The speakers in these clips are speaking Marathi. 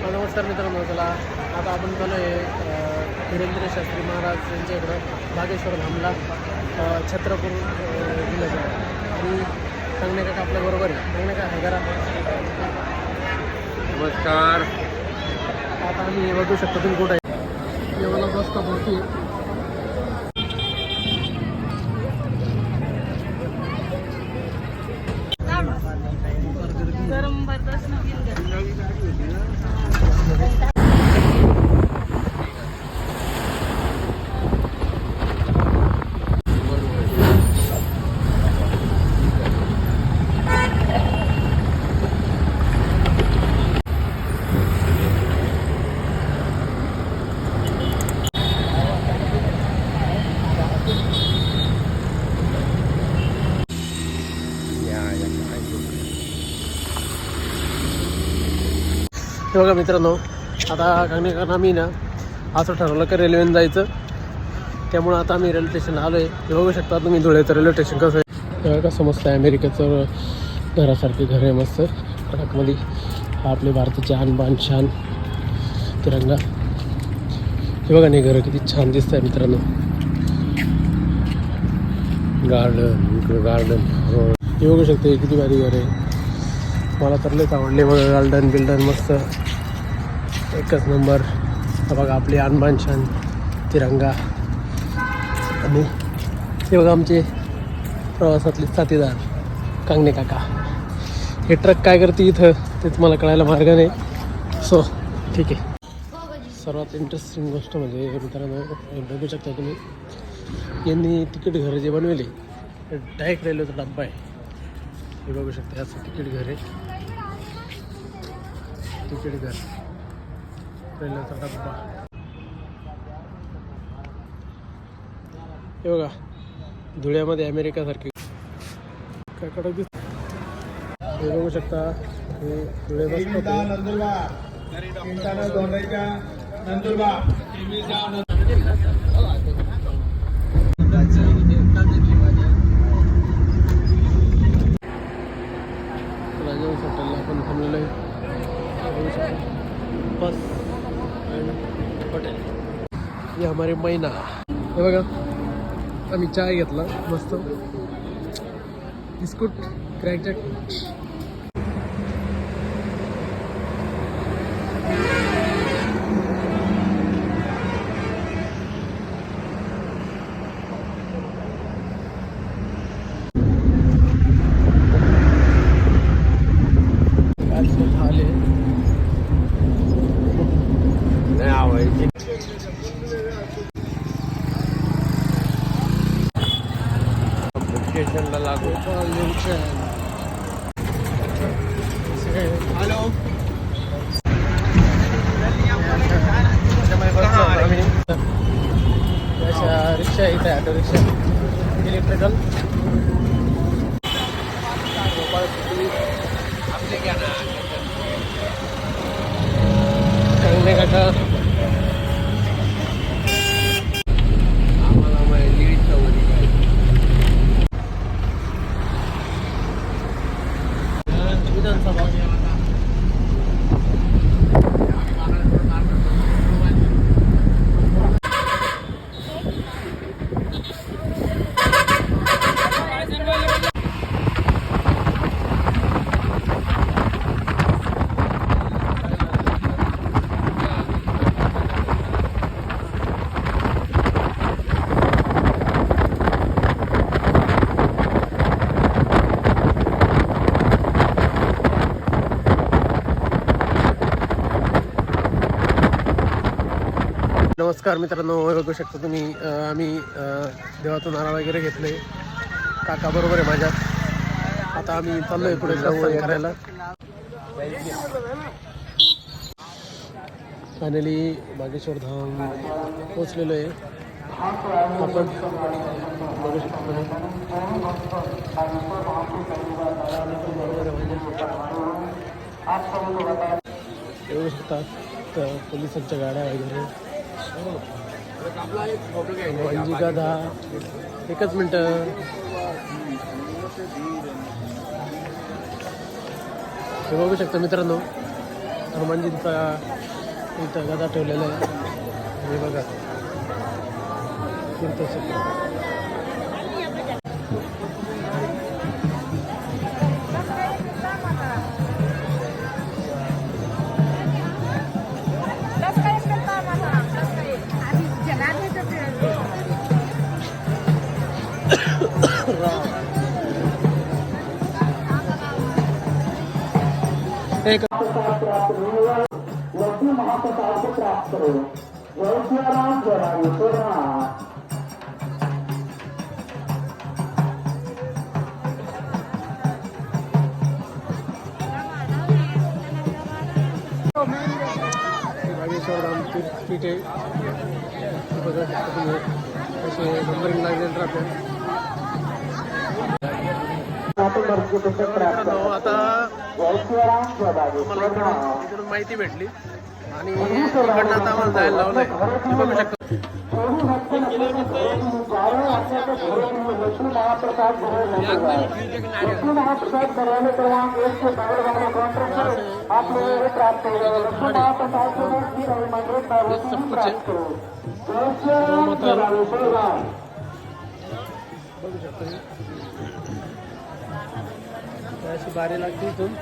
नमस्कार मित्रांनो चला आता आपण चालू आहे धीरेंद्र शास्त्री महाराज यांच्या इकडं बागेश्वर धामला छत्रपूर अ, जिल्ह्याच्या आणि सांगणे का आपल्या बरोबर आहे. सांगणे का आहे करा नमस्कार. आता आम्ही बघू शकतो तुम्ही कुठं आहे? एवढा बसता भरती हे बघा मित्रांनो आता कारण आम्ही ना असं ठरवलं की रेल्वेने जायचं. त्यामुळं आता आम्ही रेल्वे स्टेशनला आलो आहे हे बघू शकता तुम्ही धुळ्याचं रेल्वे स्टेशन कसं आहे. हे बघा समजतं आहे अमेरिकेचं घरासारखे घर आहे मस्त. ट्रकमध्ये आपले भारताचे आणबाण छान तिरंगा. हे बघा नाही घरं किती छान दिसत आहे मित्रांनो. गार्डन इकडं गार्डन हे बघू शकते किती भारी घर आहे. मला तर लयच आवडले बघा गार्डन बिल्डन मस्त. एकच नंबर. बघा आपली आणबान तिरंगा. आणि हे बघा आमचे प्रवासातले साथीदार कांगणे काका. हे ट्रक काय करते इथं? ते तुम्हाला कळायला मार्ग नाही. सो ठीक आहे. सर्वात इंटरेस्टिंग गोष्ट म्हणजे मित्रांनो बघू शकता तुम्ही. यांनी तिकीट घरं जे बनवले डायरेक्ट रेल्वेचा डब्बा आहे. हे बघू शकता असं तिकीट घर आहे. तिकीट घर. रेल्वेचा डब्बा. हे बघा धुळ्यामध्ये अमेरिकासारखी. काय कडक दिस हे बघू शकता हे धुळे बसतात हॉटेलला आपण थांबलेलं आहे. बस. हे हमारे मैना। हे बघा आम्ही चाय घेतला मस्त. बिस्कुट क्रॅकजॅक आले नाही आवडायची स्टेशनला लागू हॅलो अशा रिक्षा इथे ऑटो रिक्षा इलेक्ट्रिकल चांगले काका आम्हाला माहिती दीडशे काय विधानसभा नमस्कार मित्रांनो बघू शकता तुम्ही आम्ही देवातून नारळ वगैरे घेतले. काका बरोबर आहे माझ्या. आता आम्ही चाललोय पुढे प्रस्थान करायला. फायनली बागेश्वर धाम पोचलेलो आहे. आपण बघू शकतो. येऊ शकता तर पोलिसांच्या गाड्या वगैरे. वांजी का दहा. एकच मिनटं. हे बघू शकता मित्रांनो हनुमानजींचा इथं गदा ठेवलेला आहे. हे बघा. बागेश्वर राम तीर्थ आहे हे बघा शकता तुम्ही असे नंबरिंग लागलेलं राहते मित्रांनो, आता मला माहिती भेटली. आणि इकडनं आता आम्हाला जायला लावलंय. बघू शकतो. बघू अशी बारी लागते इथून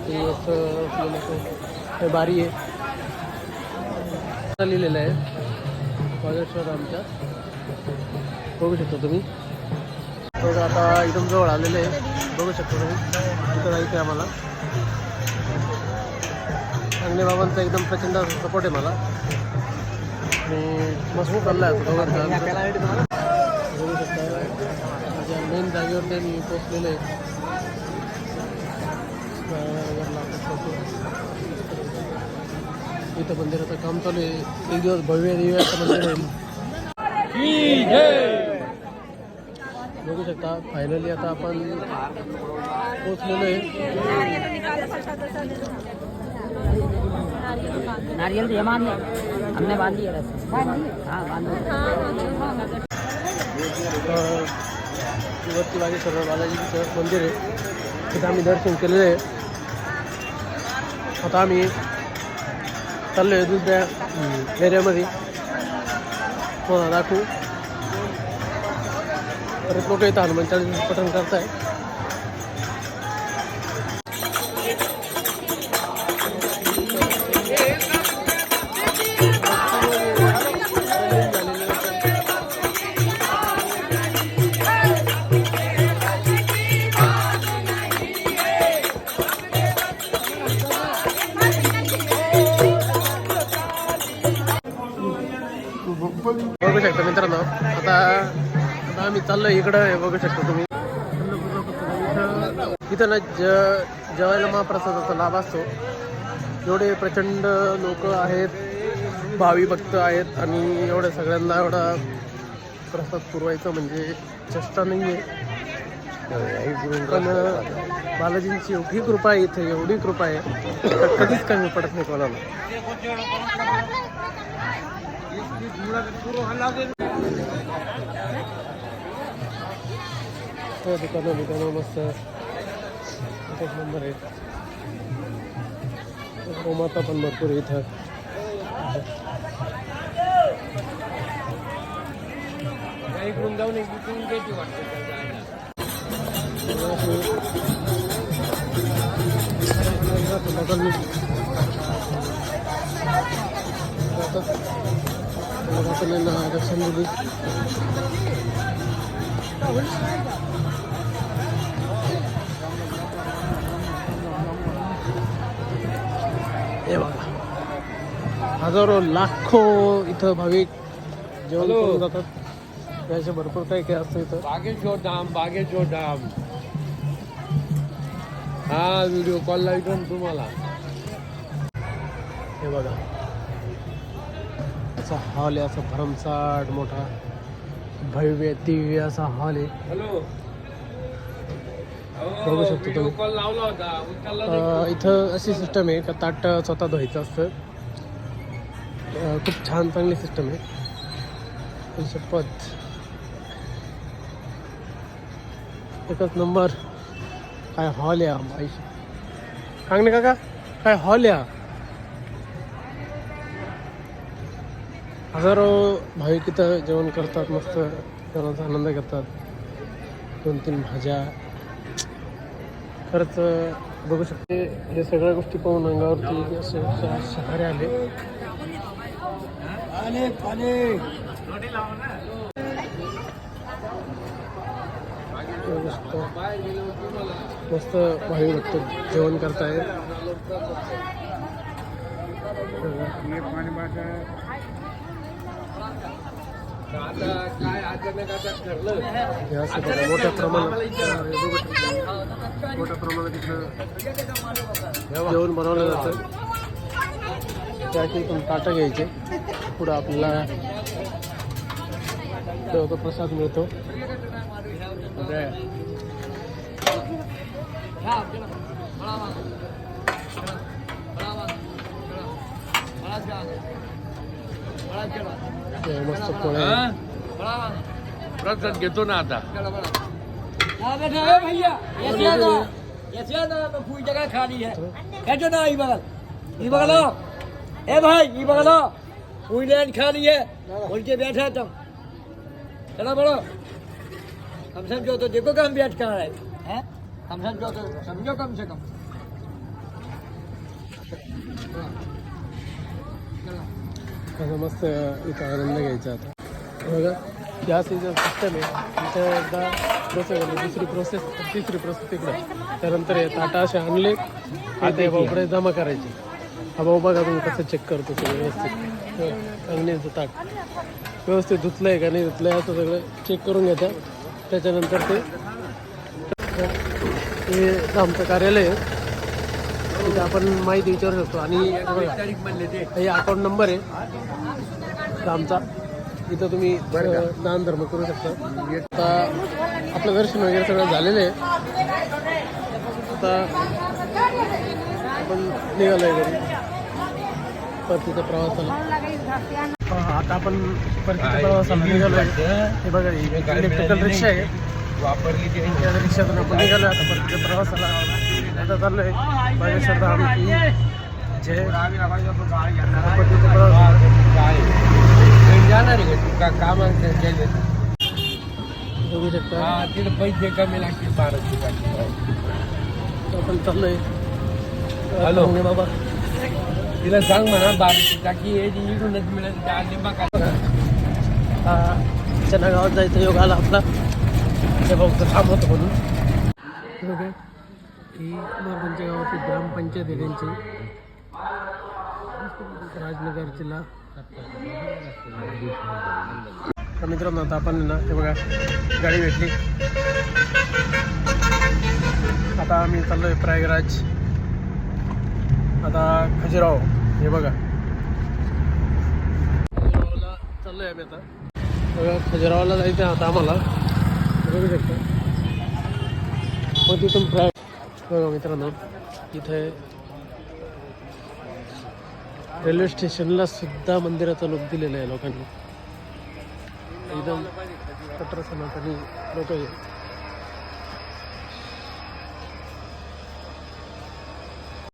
ते- हे। बारी आहे लिहिलेलं बागेश्वर आमच्या बघू शकता तुम्ही। बघा आता इथून जवळ आलेलं आहे। बघू शकता तुम्ही। आम्हाला। चांगले बाबांचा एकदम प्रचंड सपोर्ट आहे मला. आणि मज़बूत चालला आहे बघू शकता. माझ्या मेन जागेवर ते मी पोचलेलं आहे इथं मंदिराचं काम चालू आहे. एक दिवस भव्य दिव्याचं मंदिर आहे. बघू शकता फायनली आता आपण पोचलेलो आहे. नारियल तो हमने बांध दिया हाँ बांध दो तर वरती बालाजीचं मंदिर आहे. तिथं आम्ही दर्शन केलेलं आहे. आता आम्ही चाललो आहे दुसऱ्या एरियामध्ये दाखवू हो, परत लोक येतात हनुमान चाळीस पठण करताय? बघू शकता मित्रांनो. आता आता आम्ही चाललोय इकडं हे बघू शकता तुम्ही. इथं- ना ज जेवायला महाप्रसादाचा लाभ असतो. एवढे प्रचंड लोक आहेत भावी भक्त आहेत आणि एवढ्या सगळ्यांना एवढा प्रसाद पुरवायचा म्हणजे चेष्टा नाही आहे पण बालाजींची एवढी कृपा आहे इथे एवढी कृपा आहे. कधीच कमी पडत नाही कोणाला. हो दुकानं दुकानं, मस्त एकच नंबर आहे गोमाता पण भरपूर आहे। इथं इकडून जाऊन एक इकडून घ्यायची वाटतं. त्या जायला. लोकांनी लोकांना दर्शन दिली हे बघा हजारो लाखो इथं भाविक जेवण हॅलो. करून जातात त्याचे भरपूर काही काही असतं इथं बागेश्वर धाम बागेश्वर धाम हा व्हिडिओ कॉल लावतो ना तुम्हाला हे बघा असा हॉल आहे असा भरमसाठ मोठा भव्य दिव्य असा हॉल आहे. हॅलो. बघू शकतो तुम्ही. इथं अशी सिस्टम आहे का ताट स्वतः धुवायचं असतं. खूप छान चांगली सिस्टम आहे. शपथ एकच नंबर काय हॉल या बाईशी सांगणे काका काय हॉल या? हजारो भाविक इथं जेवण करतात मस्त जेवणाचा आनंद घेतात. दोन तीन भाज्या. खरंच बघू शकते हे सगळ्या गोष्टी पाहून अंगावरती असे शहारे आले. मस्त भाविक भक्त जेवण करतायत. असं बघा, मोठ्या प्रमाणात. मोठ्या प्रमाणात इथं. जेवण बनवलं जातं. त्या इथून ताटं घ्यायचे. पुढं आपल्याला तो प्रसाद मिळतो. हे मस्त पोळ्या. प्रसाद घेतो ना आता. हाँ है ना खाली है ना ई बगल ई बगल आओ। ए भाई ई बगल आओ। पूरी लैंड खाली है बोल के बैठा तुम चलो बढ़ो कम समझो तो देखो कम बैठ कहाँ है. हैं? कम समझो तो समझो कम से कम. असं मस्त इथं आनंद घ्यायचा आता. हे बघा या सीझन सिस्टम आहे. इथं एकदा प्रोसेस झाली. दुसरी प्रोसेस तिसरी प्रोसेस तिकडं. त्यानंतर हे ताटा असे आणले. की ते भाऊकडे जमा करायचे. हा भाऊ बघा तुम्ही कसं चेक करतो सगळं व्यवस्थित. अंगणीचं ताट. व्यवस्थित धुतलं आहे का नाही धुतलं आहे असं सगळं चेक करून घेतात त्याच्यानंतर ते हे आमचं कार्यालय आहे. तिथे आपण माहिती विचारू शकतो. आणि हे अकाउंट नंबर आहे. आमचा. इथं तुम्ही दान धर्म करू शकता. आता आपलं दर्शन वगैरे सगळं झालेलं आहे. आता आपण निघालोय घरी. परतीच्या प्रवासाला. हा, आता आपण परतीच्या प्रवासाला निघालोय हे बघा इलेक्ट्रिकल रिक्षा आहे. वापरली रिक्षातून आपण निघालो आता परतीच्या प्रवासाला. आता चाललोय. बागेश्वर धाम की जय. जाणार आहे का तू काम केले बघू शकता. हा तिथे पैसे कमी लागतील बाराशे आपण चाललोय. हॅलो. बाबा. तिला सांग म्हणा बाराशे टाकी हे इकडूनच मिळेल हा चना गावात जायचं योग आला आपला. हे भाऊ थांब होतं म्हणून. हे मग ही मोरगंच्या गावाची ग्रामपंचायत आहे त्यांची. राजनगर जिल्हा. तर मित्रांनो आता आपण ना हे बघा गाडी भेटली. आता आम्ही चाललोय प्रयागराज. आता खजुराव हे बघा. खजुराहोला चाललोय आम्ही आता. बघा खजुरावला जायचं आहे आता आम्हाला. बघू शकता. मग तिथून फ्राय बघा मित्रांनो इथे रेल्वे स्टेशनला सुद्धा मंदिराचा लुक दिलेला आहे लोकांनी. एकदम कट्टर सनातनी लोक